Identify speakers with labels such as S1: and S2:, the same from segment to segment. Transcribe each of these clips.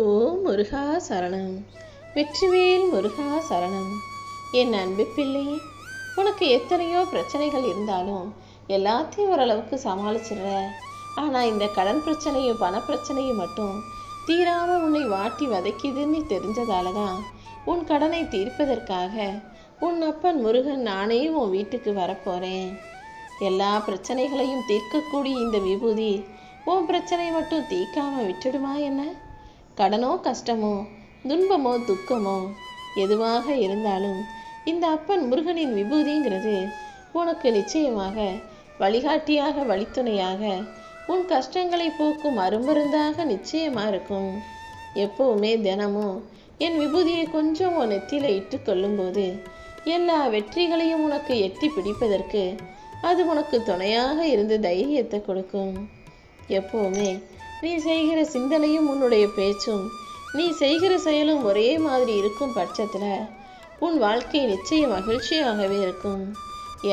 S1: ஓ முருகா சரணம். வெற்றிவேல் முருகா சரணம். என் அன்பு பிள்ளையே உனக்கு எத்தனையோ பிரச்சனைகள் இருந்தாலும் எல்லாத்தையும் ஓரளவுக்கு சமாளிச்சிடுற. ஆனால் இந்த கடன் பிரச்சனையும் பண பிரச்சனையும் மட்டும் தீராமல் உன்னை வாட்டி வதைக்குதுன்னு தெரிஞ்சதால தான் உன் கடனை தீர்ப்பதற்காக உன் அப்பன் முருகன் நானே உன் வீட்டுக்கு வரப்போகிறேன் எல்லா பிரச்சனைகளையும் தீர்க்கக்கூடிய இந்த விபூதி உன் பிரச்சனை மட்டும் தீர்க்காமல் விட்டுடுமா என்ன? கடனோ கஷ்டமோ துன்பமோ துக்கமோ எதுவாக இருந்தாலும் இந்த அப்பன் முருகனின் விபூதிங்கிறது உனக்கு நிச்சயமாக வழிகாட்டியாக வழித்துணையாக உன் கஷ்டங்களை போக்கும் அருமருந்தாக நிச்சயமா இருக்கும். எப்பவுமே தினமும் என் விபூதியை கொஞ்சம் உன் நெத்தியில இட்டு கொள்ளும்போது எல்லா வெற்றிகளையும் உனக்கு எட்டி பிடிப்பதற்கு அது உனக்கு துணையாக இருந்து தைரியத்தை கொடுக்கும். எப்பவுமே நீ செய்கிற சிந்தனையும் உன்னுடைய பேச்சும் நீ செய்கிற செயலும் ஒரே மாதிரி இருக்கும் பட்சத்தில் உன் வாழ்க்கை நிச்சயம் மகிழ்ச்சியாகவே இருக்கும்.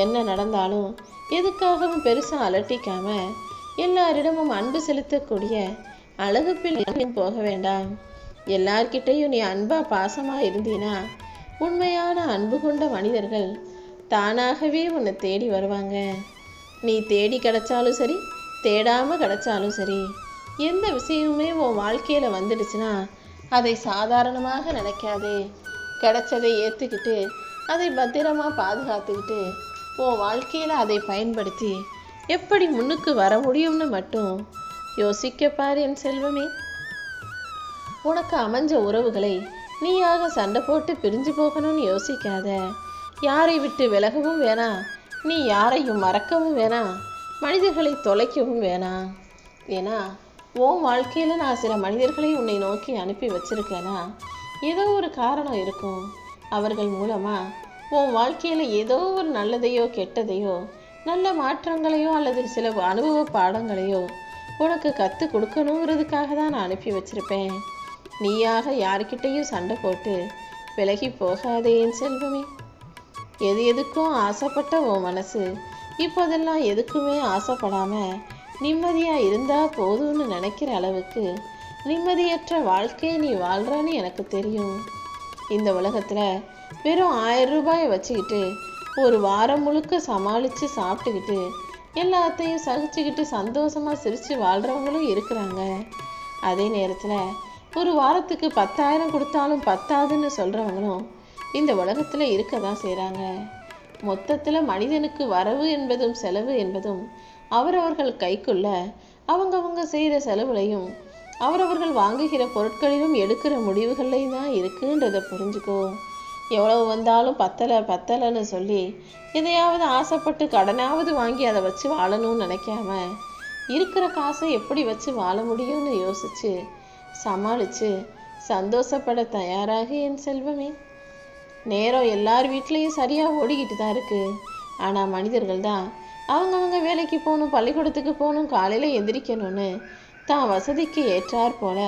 S1: என்ன நடந்தாலும் எதுக்காகவும் பெருசாக அலட்டிக்காம எல்லாரிடமும் அன்பு செலுத்தக்கூடிய அழகு பிள்ளையும் போக வேண்டாம். எல்லார்கிட்டையும் நீ அன்பா பாசமா இருந்தீனா உண்மையான அன்பு கொண்ட மனிதர்கள் தானாகவே உன்னை தேடி வருவாங்க. நீ தேடி கிடைச்சாலும் சரி தேடாம கிடைச்சாலும் சரி எந்த விஷயமுமே உன் வாழ்க்கையில் வந்துடுச்சுன்னா அதை சாதாரணமாக நினைக்காதே. கிடைச்சதை ஏற்றுக்கிட்டு அதை பத்திரமா பாதுகாத்துக்கிட்டு உன் வாழ்க்கையில் அதை பயன்படுத்தி எப்படி முன்னுக்கு வர முடியும்னு மட்டும் யோசிக்க என் செல்வமே. உனக்கு அமைஞ்ச உறவுகளை நீயாக சண்டை போட்டு பிரிஞ்சு போகணும்னு யோசிக்காத. யாரை விட்டு விலகவும் வேணாம் நீ யாரையும் மறக்கவும் வேணாம் மனிதர்களை தொலைக்கவும் வேணாம் ஏன்னா உன் வாழ்க்கையில் நான் சில மனிதர்களை உன்னை நோக்கி அனுப்பி வச்சிருக்கேனா? ஏதோ ஒரு காரணம் இருக்கும். அவர்கள் மூலமாக உன் வாழ்க்கையில் ஏதோ ஒரு நல்லதையோ கெட்டதையோ நல்ல மாற்றங்களையோ அல்லது சில அனுபவ பாடங்களையோ உனக்கு கற்றுக் கொடுக்கணுங்கிறதுக்காக தான் நான் அனுப்பி வச்சிருப்பேன். நீயாக யார்கிட்டையும் சண்டை போட்டு விலகி போகாதே என் செல்வமே. எது எதுக்கும் ஆசைப்பட்ட உன் மனசு இப்போதெல்லாம் எதுக்குமே ஆசைப்படாமல் நிம்மதியா இருந்தா போதும்னு நினைக்கிற அளவுக்கு நிம்மதியற்ற வாழ்க்கையை நீ வாழ்கிறான்னு எனக்கு தெரியும். இந்த உலகத்துல வெறும் ஆயிரம் ரூபாயை வச்சுக்கிட்டு ஒரு வாரம் முழுக்க சமாளித்து சாப்பிட்டுக்கிட்டு எல்லாத்தையும் சகிச்சுக்கிட்டு சந்தோஷமாக சிரித்து வாழ்கிறவங்களும் இருக்கிறாங்க. அதே நேரத்தில் ஒரு வாரத்துக்கு பத்தாயிரம் கொடுத்தாலும் பத்தாதுன்னு சொல்கிறவங்களும் இந்த உலகத்தில் இருக்க தான் செய்கிறாங்க மொத்தத்தில் மனிதனுக்கு வரவு என்பதும் செலவு என்பதும் அவரவர்கள் கைக்குள்ள அவங்கவங்க செய்கிற செலவுலையும் அவரவர்கள் வாங்குகிற பொருட்களிலும் எடுக்கிற முடிவுகள்லையும் தான் இருக்குன்றதை புரிஞ்சுக்கோ. எவ்வளவு வந்தாலும் பத்தலை பத்தலைன்னு சொல்லி எதையாவது ஆசைப்பட்டு கடனாவது வாங்கி அதை வச்சு வாழணும்னு நினைக்காம இருக்கிற காசை எப்படி வச்சு வாழ முடியும்னு யோசிச்சு சமாளித்து சந்தோஷப்பட தயாராக என் செல்வமே. நேரம் எல்லார் வீட்லேயும் சரியாக ஓடிக்கிட்டு தான் இருக்குது ஆனால் மனிதர்கள் தான் அவங்கவுங்க வேலைக்கு போகணும் பள்ளிக்கூடத்துக்கு போகணும் காலையில் எந்திரிக்கணும்னு தான் வசதிக்கு ஏற்றாற் போல.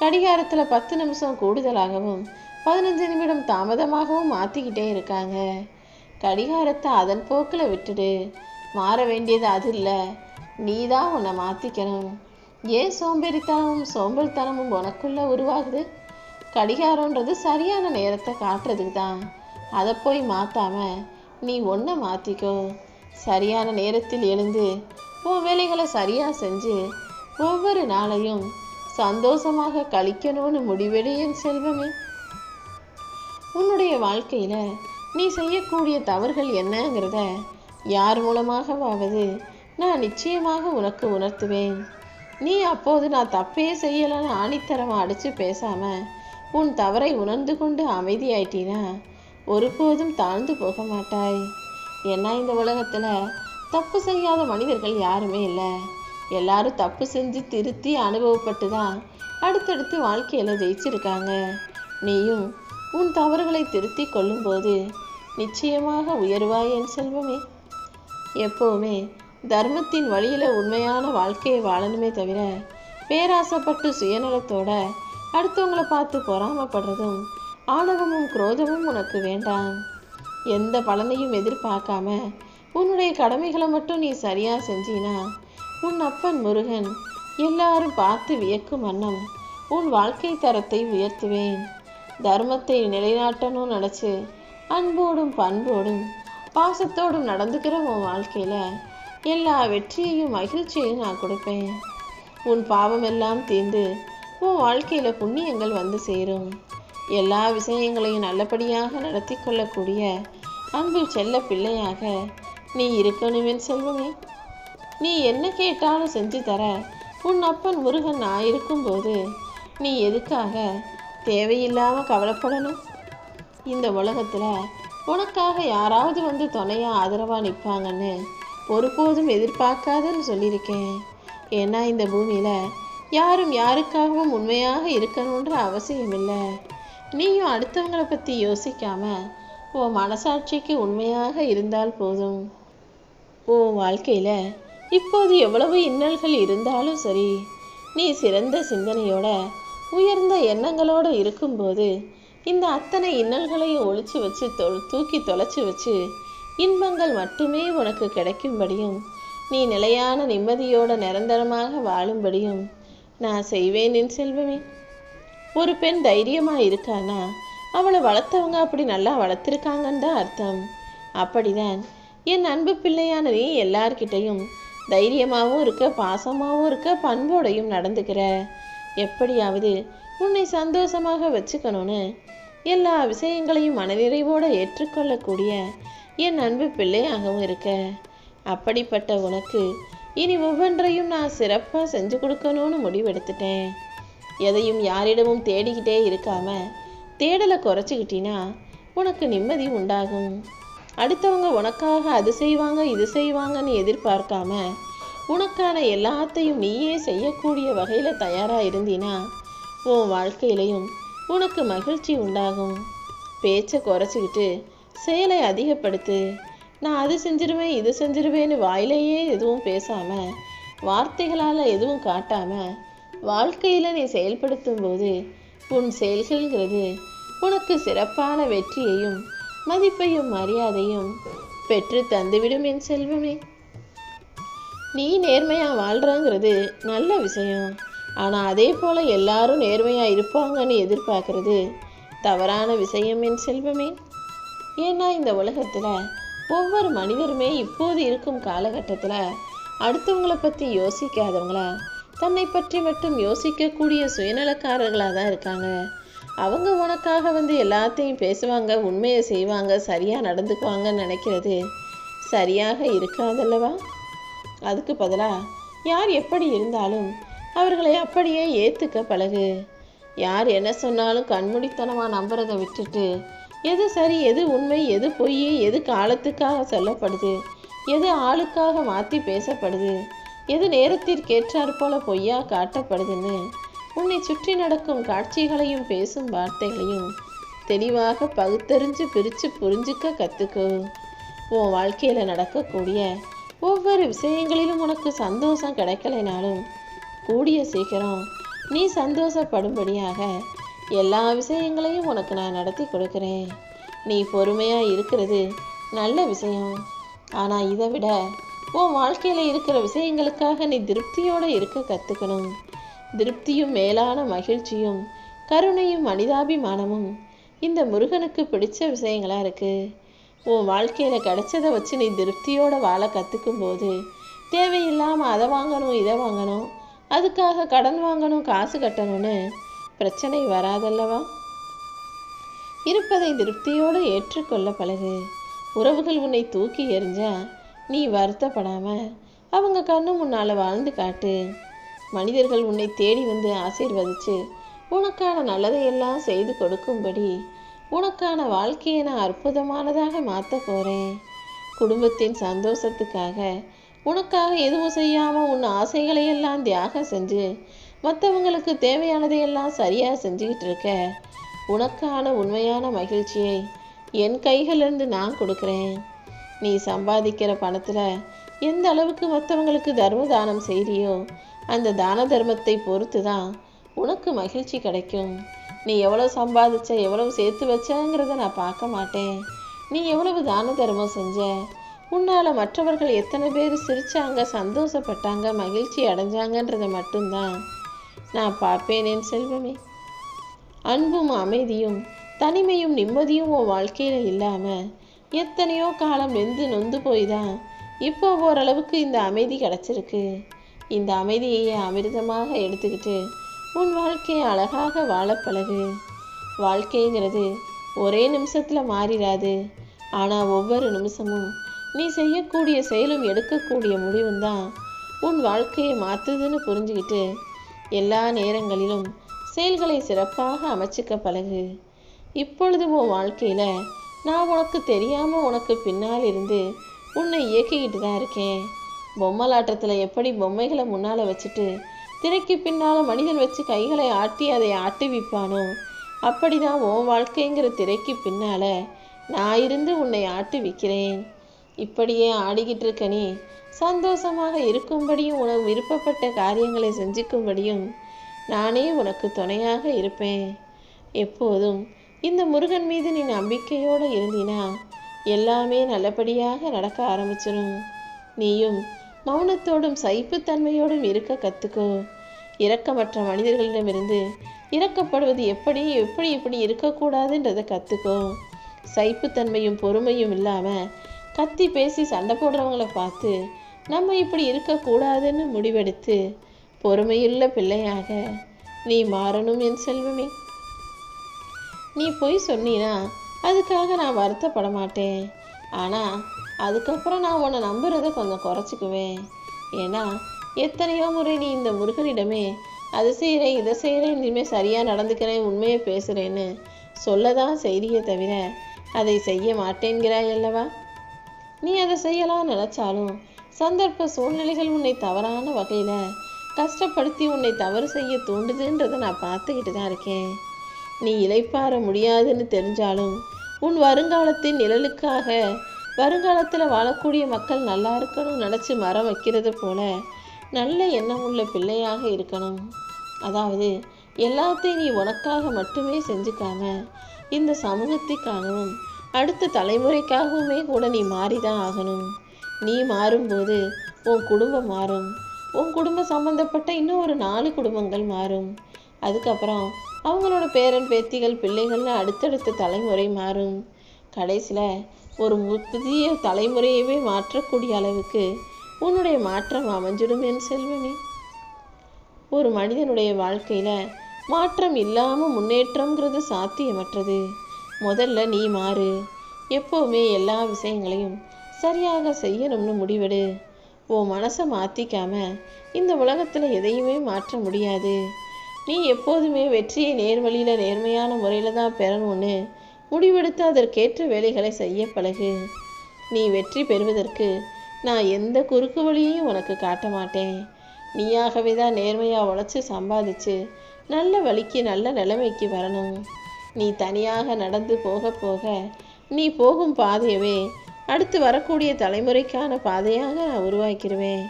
S1: கடிகாரத்தில் பத்து நிமிஷம் கூடுதலாகவும் பதினஞ்சு நிமிடம் தாமதமாகவும் மாற்றிக்கிட்டே இருக்காங்க. கடிகாரத்தை அதன் போக்கில் விட்டுடு. மாற வேண்டியது அது இல்லை. நீ தான் உன்னை மாற்றிக்கணும் ஏன் சோம்பேறித்தனமும் சோம்பல்தனமும் உனக்குள்ள உருவாகுது? கடிகாரன்றது சரியான நேரத்தை காட்டுறதுக்கு தான் அதை போய் மாற்றாம நீ ஒன்றை மாற்றிக்கோ சரியான நேரத்தில் எழுந்து உன் வேலைகளை சரியாக செஞ்சு ஒவ்வொரு நாளையும் சந்தோஷமாக கழிக்கணும்னு முடிவெடு என் செல்வமே. உன்னுடைய வாழ்க்கையில் நீ செய்யக்கூடிய தவறுகள் என்னங்கிறத யார் மூலமாகவாவது நான் நிச்சயமாக உனக்கு உணர்த்துவேன். நீ அப்போது நான் தப்பே செய்யலைன்னு ஆணித்தரமாக அடித்து பேசாமல் உன் தவறை உணர்ந்து கொண்டு அமைதியாயிட்டினா ஒருபோதும் தாழ்ந்து போக மாட்டாய். ஏன்னா இந்த உலகத்தில்? தப்பு செய்யாத மனிதர்கள் யாருமே இல்லை. எல்லாரும் தப்பு செஞ்சு திருத்தி அனுபவப்பட்டு தான் அடுத்தடுத்து வாழ்க்கையில் ஜெயிச்சிருக்காங்க. நீயும் உன் தவறுகளை திருத்தி கொள்ளும்போது நிச்சயமாக உயர்வாய் என் செல்வமே. எப்போவுமே தர்மத்தின் வழியில் உண்மையான வாழ்க்கையை வாழணுமே தவிர பேராசைப்பட்டு சுயநலத்தோட அடுத்தவங்களை பார்த்து பொறாமப்படுறதும் ஆணவமும் குரோதமும் உனக்கு வேண்டாம். எந்த பலனையும் எதிர்பார்க்காம உன்னுடைய கடமைகளை மட்டும் நீ சரியாக செஞ்சினா உன் அப்பன் முருகன் எல்லாரும் பார்த்து வியக்கும் வண்ணம் உன் வாழ்க்கை தரத்தை உயர்த்துவேன். தர்மத்தை நிலைநாட்டணும்னு நினச்சி அன்போடும் பண்போடும் பாசத்தோடும் நடந்துக்கிற உன் வாழ்க்கையில எல்லா வெற்றியையும் மகிழ்ச்சியையும் நான் கொடுப்பேன். உன் பாவமெல்லாம் தீர்ந்து உன் வாழ்க்கையில புண்ணியங்கள் வந்து சேரும். எல்லா விஷயங்களையும் நல்லபடியாக நடத்தி கொள்ளக்கூடிய அன்பு செல்ல பிள்ளையாக நீ இருக்கணுமென் செல்வமே. நீ என்ன கேட்டாலும் செஞ்சு தர. உன் அப்பன் முருகன் நான் இருக்கும்போது நீ எதுக்காக தேவையில்லாமல் கவலைப்படணும்? இந்த உலகத்தில் உனக்காக யாராவது வந்து துணையாக ஆதரவாக நிற்பாங்கன்னு ஒருபோதும் எதிர்பார்க்காதன்னு சொல்லியிருக்கேன். ஏன்னா இந்த பூமியில் யாரும் யாருக்காகவும் உண்மையாக இருக்கணுன்ற அவசியம் இல்லை நீயும் அடுத்தவங்களை பற்றி யோசிக்காம உன் மனசாட்சிக்கு உண்மையாக இருந்தால் போதும். உன் வாழ்க்கையில இப்போது எவ்வளவு இன்னல்கள் இருந்தாலும் சரி நீ சிறந்த சிந்தனையோட உயர்ந்த எண்ணங்களோட இருக்கும்போது இந்த அத்தனை இன்னல்களையும் ஒழிச்சு வச்சு தொ- தூக்கி தொலைச்சி வச்சு இன்பங்கள் மட்டுமே உனக்கு கிடைக்கும்படியும் நீ நிலையான நிம்மதியோட நிரந்தரமாக வாழும்படியும் நான் செய்வேன் என் செல்வமே. ஒரு பெண் தைரியமாக இருக்கானா? அவளை வளர்த்தவங்க அப்படி நல்லா வளர்த்துருக்காங்கன்னு தான் அர்த்தம். அப்படிதான். என் அன்பு பிள்ளையான நீ எல்லார்கிட்டையும் தைரியமாகவும் இருக்க பாசமாகவும் இருக்க பண்போடையும் நடந்துக்கிற. எப்படியாவது உன்னை சந்தோஷமாக வச்சுக்கணும்னு எல்லா விஷயங்களையும் மனநிறைவோடு ஏற்றுக்கொள்ளக்கூடிய என் அன்பு பிள்ளையாகவும் இருக்க. அப்படிப்பட்ட உனக்கு இனி ஒவ்வொன்றையும் நான் சிறப்பாக செஞ்சு கொடுக்கணும்னு முடிவெடுத்துட்டேன். எதையும் யாரிடமும் தேடிக்கிட்டே இருக்காம தேடலை குறைச்சிக்கிட்டினா உனக்கு நிம்மதி உண்டாகும். அடுத்தவங்க உனக்காக அது செய்வாங்க இது செய்வாங்கன்னு எதிர்பார்க்காம உனக்கான எல்லாத்தையும் நீயே செய்யக்கூடிய வகையில் தயாராக இருந்தினா உன் வாழ்க்கையிலையும் உனக்கு மகிழ்ச்சி உண்டாகும். பேச்சை குறைச்சிக்கிட்டு செயலை அதிகப்படுத்து நான் அது செஞ்சிருவேன் இது செஞ்சிருவேன்னு வாயிலேயே எதுவும் பேசாமல் வார்த்தைகளால் எதுவும் காட்டாமல் வாழ்க்கையில் நீ செயல்படுத்தும் போது உன் செயல்கள்ங்கிறது உனக்கு சிறப்பான வெற்றியையும் மதிப்பையும் மரியாதையும் பெற்று தந்துவிடும் என் செல்வமே. நீ நேர்மையாக வாழ்கிறங்கிறது நல்ல விஷயம். ஆனால் அதே போல எல்லாரும் நேர்மையாக இருப்பாங்கன்னு எதிர்பார்க்கறது தவறான விஷயம் என் செல்வமே. ஏன்னா இந்த உலகத்தில் ஒவ்வொரு மனிதருமே இப்போது இருக்கும் காலகட்டத்தில் அடுத்தவங்களை பற்றி யோசிக்காதவங்களா தன்னை பற்றி மட்டும் யோசிக்கக்கூடிய சுயநலக்காரர்களாக தான் இருக்காங்க. அவங்க உனக்காக வந்து எல்லாத்தையும் பேசுவாங்க உண்மையை செய்வாங்க சரியாக நடந்துக்குவாங்கன்னு நினைக்கிறது சரியாக இருக்காதல்லவா? அதுக்கு பதிலாக யார் எப்படி இருந்தாலும் அவர்களை அப்படியே ஏற்றுக்க பழகு. யார் என்ன சொன்னாலும் கண்மூடித்தனமாக நம்புறதை விட்டுட்டு எது சரி எது உண்மை எது பொய் எது காலத்துக்காக சொல்லப்படுது எது ஆளுக்காக மாற்றி பேசப்படுது எது நேரத்திற்கேற்றாற் போல பொய்யா காட்டப்படுதுன்னு? உன்னை சுற்றி நடக்கும் காட்சிகளையும் பேசும் வார்த்தைகளையும் தெளிவாக பகுத்தறிஞ்சு பிரித்து புரிஞ்சுக்க கற்றுக்கோ உன் வாழ்க்கையில் நடக்கக்கூடிய ஒவ்வொரு விஷயங்களிலும் உனக்கு சந்தோஷம் கிடைக்கலைனாலும் கூடிய சீக்கிரம் நீ சந்தோஷப்படும்படியாக எல்லா விஷயங்களையும் உனக்கு நான் நடத்தி கொடுக்குறேன். நீ பொறுமையாக இருக்கிறது நல்ல விஷயம். ஆனால் இதை விட உன் வாழ்க்கையில் இருக்கிற விஷயங்களுக்காக நீ திருப்தியோடு இருக்க கற்றுக்கணும் திருப்தியும் மேலான மகிழ்ச்சியும் கருணையும் மனிதாபிமானமும் இந்த முருகனுக்கு பிடிச்ச விஷயங்களா இருக்கு. உன் வாழ்க்கையில் கிடைச்சதை வச்சு நீ திருப்தியோட வாழ கற்றுக்கும் போது தேவையில்லாமல் அதை வாங்கணும் இதை வாங்கணும் அதுக்காக கடன் வாங்கணும் காசு கட்டணும்னு பிரச்சனை வராதல்லவா? இருப்பதை திருப்தியோடு ஏற்றுக்கொள்ள பழகு. உறவுகள் உன்னை தூக்கி எறிஞ்சா நீ வருத்தப்படாம அவங்க கண்ணு முன்னால வாழ்ந்து காட்டு. மனிதர்கள் உன்னை தேடி வந்து ஆசீர்வதிச்சு உனக்கான நல்லதையெல்லாம் செய்து கொடுக்கும்படி உனக்கான வாழ்க்கையை நான் அற்புதமானதாக மாற்ற போறேன். குடும்பத்தின் சந்தோஷத்துக்காக உனக்காக எதுவும் செய்யாம உன் ஆசைகளையெல்லாம் தியாகம் செஞ்சு மற்றவங்களுக்கு தேவையானதையெல்லாம் சரியா செஞ்சுக்கிட்டு இருக்க. உனக்கான உண்மையான மகிழ்ச்சியை என் கைகளிலிருந்து நான் கொடுக்குறேன். நீ சம்பாதிக்கிற பணத்துல எந்த அளவுக்கு மற்றவங்களுக்கு தர்ம தானம் செய்கிறியோ அந்த தான தர்மத்தை பொறுத்து தான் உனக்கு மகிழ்ச்சி கிடைக்கும். நீ எவ்வளவு சம்பாதிச்ச எவ்வளவு சேர்த்து வச்சங்கிறத நான் பார்க்க மாட்டேன். நீ எவ்வளவு தான தர்மம் செஞ்ச உன்னால் மற்றவர்கள் எத்தனை பேர் சிரித்தாங்க சந்தோஷப்பட்டாங்க மகிழ்ச்சி அடைஞ்சாங்கன்றதை மட்டும்தான் நான் பார்ப்பேன் என் செல்வமே. அன்பும் அமைதியும் தனிமையும் நிம்மதியும் உன் வாழ்க்கையில் இல்லாமல் எத்தனையோ காலம் வெந்து நொந்து போய் தான் இப்போ ஓரளவுக்கு இந்த அமைதி கிடச்சிருக்கு. இந்த அமைதியை அமிர்தமாக எடுத்துக்கிட்டு உன் வாழ்க்கையை அழகாக வாழ பழகு. வாழ்க்கைங்கிறது ஒரே நிமிஷத்தில் மாறிடாது ஆனால் ஒவ்வொரு நிமிஷமும் நீ செய்யக்கூடிய செயலும் எடுக்கக்கூடிய முடிவும் தான் உன் வாழ்க்கையை மாற்றுதுன்னு புரிஞ்சுக்கிட்டு எல்லா நேரங்களிலும் செயல்களை சிறப்பாக அமைச்சிக்க பழகு. இப்பொழுது உன் வாழ்க்கையில் நான் உனக்கு தெரியாமல் உனக்கு பின்னால் இருந்து உன்னை இயக்கிக்கிட்டு தான் இருக்கேன். பொம்மலாட்டத்தில் எப்படி பொம்மைகளை முன்னால் வச்சுட்டு திரைக்கு பின்னால் மனிதன் வச்சு கைகளை ஆட்டி அதை ஆட்டுவிப்பானோ அப்படி தான் உன் வாழ்க்கைங்கிற திரைக்கு பின்னால் நான் இருந்து உன்னை ஆட்டுவிக்கிறேன் இப்படியே ஆடிக்கிட்டு இருக்க நீ சந்தோஷமாக இருக்கும்படியும் உனக்கு விருப்பப்பட்ட காரியங்களை செஞ்சுக்கும்படியும் நானே உனக்கு துணையாக இருப்பேன். எப்போதும் இந்த முருகன் மீது நீ நம்பிக்கையோடு இருந்தினா எல்லாமே நல்லபடியாக நடக்க ஆரம்பிச்சிடும் நீயும் மௌனத்தோடும் சகிப்புத்தன்மையோடும் இருக்க கற்றுக்கோ இரக்கமற்ற மனிதர்களிடமிருந்து இறக்கப்படுவது எப்படி எப்படி இப்படி இருக்கக்கூடாதுன்றதை கற்றுக்கோ சைப்புத்தன்மையும் பொறுமையும் இல்லாமல் கத்தி பேசி சண்டை போடுறவங்கள பார்த்து நம்ம இப்படி இருக்கக்கூடாதுன்னு முடிவெடுத்து பொறுமையுள்ள பிள்ளையாக நீ மாறணும் என் செல்வமே. நீ பொய் சொன்னீனா அதுக்காக நான் வருத்தப்பட மாட்டேன். ஆனால் அதுக்கப்புறம் நான் உன்னை நம்புறதை கொஞ்சம் குறைச்சிக்குவேன். ஏன்னா எத்தனையோ முறை நீ இந்த முருகனிடமே அது செய்கிறேன் இதை செய்கிறேன் இனிமேல் சரியாக நடந்துக்கிறேன் உண்மையை பேசுகிறேன்னு சொல்ல தான் செய்தியே தவிர அதை செய்ய மாட்டேங்கிறாய் அல்லவா? நீ அதை செய்யலாம் நினச்சாலும் சந்தர்ப்ப சூழ்நிலைகள் உன்னை தவறான வகையில் கஷ்டப்படுத்தி உன்னை தவறு செய்ய தூண்டுதுன்றதை நான் பார்த்துக்கிட்டு தான் இருக்கேன். நீ இலைப்பாற முடியாதுன்னு தெரிஞ்சாலும் உன் வருங்காலத்தின் நிழலுக்காக வருங்காலத்தில் வாழக்கூடிய மக்கள் நல்லா இருக்கணும்னு நினச்சி மரம் வைக்கிறது போல நல்ல எண்ணம் உள்ள பிள்ளையாக இருக்கணும். அதாவது எல்லாத்தையும் நீ உனக்காக மட்டுமே செஞ்சுக்காம இந்த சமூகத்துக்காகவும் அடுத்த தலைமுறைக்காகவுமே கூட நீ மாறிதான் ஆகணும். நீ மாறும்போது உன் குடும்பம் மாறும். உன் குடும்பம் சம்மந்தப்பட்ட இன்னும் ஒரு நாலு குடும்பங்கள் மாறும். அதுக்கப்புறம் அவங்களோட பேரன் பேத்திகள் பிள்ளைகள்னு அடுத்தடுத்த தலைமுறை மாறும். கடைசியில் ஒரு புதிய தலைமுறையவே மாற்றக்கூடிய அளவுக்கு உன்னுடைய மாற்றம் அமைஞ்சிடும் என் செல்வமே. ஒரு மனிதனுடைய வாழ்க்கையில் மாற்றம் இல்லாமல் முன்னேற்றம்ங்கிறது சாத்தியமற்றது. முதல்ல நீ மாறு. எப்போவுமே எல்லா விஷயங்களையும் சரியாக செய்யணும்னு முடிவெடு. உன் மனசை மாற்றிக்காம இந்த உலகத்தில் எதையுமே மாற்ற முடியாது. நீ எப்போதுமே வெற்றியை நேர்வழியில் நேர்மையான முறையில் தான் பெறணும்னு முடிவெடுத்து அதற்கேற்ற வேலைகளை செய்ய பழகு. நீ வெற்றி பெறுவதற்கு நான் எந்த குறுக்கு வழியையும் உனக்கு காட்ட மாட்டேன். நீயாகவே தான் நேர்மையாக உழைச்சி சம்பாதிச்சு நல்ல வழிக்கு நல்ல நிலைமைக்கு வரணும். நீ தனியாக நடந்து போக போக நீ போகும் பாதையவே அடுத்து வரக்கூடிய தலைமுறைக்கான பாதையாக நான் உருவாக்கிடுவேன்.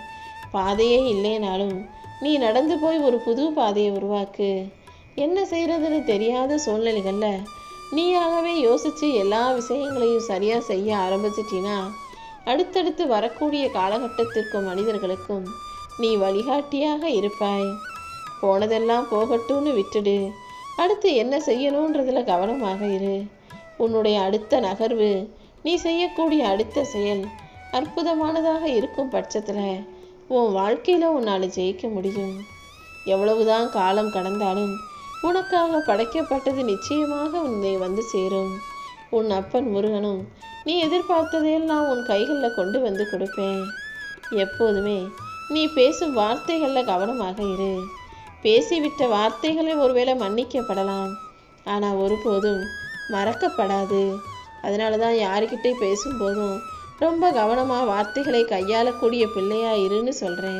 S1: பாதையே இல்லைனாலும் நீ நடந்து போய் ஒரு புது பாதையை உருவாக்கு. என்ன செய்கிறதுன்னு தெரியாத சூழ்நிலைகளில் நீயாகவே யோசித்து எல்லா விஷயங்களையும் சரியாக செய்ய ஆரம்பிச்சிட்டினா அடுத்தடுத்து வரக்கூடிய காலகட்டத்திற்கும் மனிதர்களுக்கும் நீ வழிகாட்டியாக இருப்பாய். போனதெல்லாம் போகட்டும்னு விட்டுடு. அடுத்து என்ன செய்யணுன்றதுல கவனமாக இரு. உன்னுடைய அடுத்த நகர்வு நீ செய்யக்கூடிய அடுத்த செயல் அற்புதமானதாக இருக்கும் பட்சத்தில் உன் வாழ்க்கையில் உன்னால் ஜெயிக்க முடியும். எவ்வளவுதான் காலம் கடந்தாலும் உனக்காக படைக்கப்பட்டது நிச்சயமாக உன்னை வந்து சேரும். உன் அப்பன் முருகனும் நீ எதிர்பார்த்ததையெல்லாம் உன் கைகளில் கொண்டு வந்து கொடுப்பேன். எப்போதுமே நீ பேசும் வார்த்தைகளில் கவனமாக இரு. பேசிவிட்ட வார்த்தைகளை ஒருவேளை மன்னிக்கப்படலாம். ஆனால் ஒருபோதும் மறக்கப்படாது. அதனால தான் யாருக்கிட்டே பேசும்போதும் ரொம்ப கவனமாக வார்த்தைகளை கையாளக்கூடிய பிள்ளையா இருன்னு சொல்கிறேன்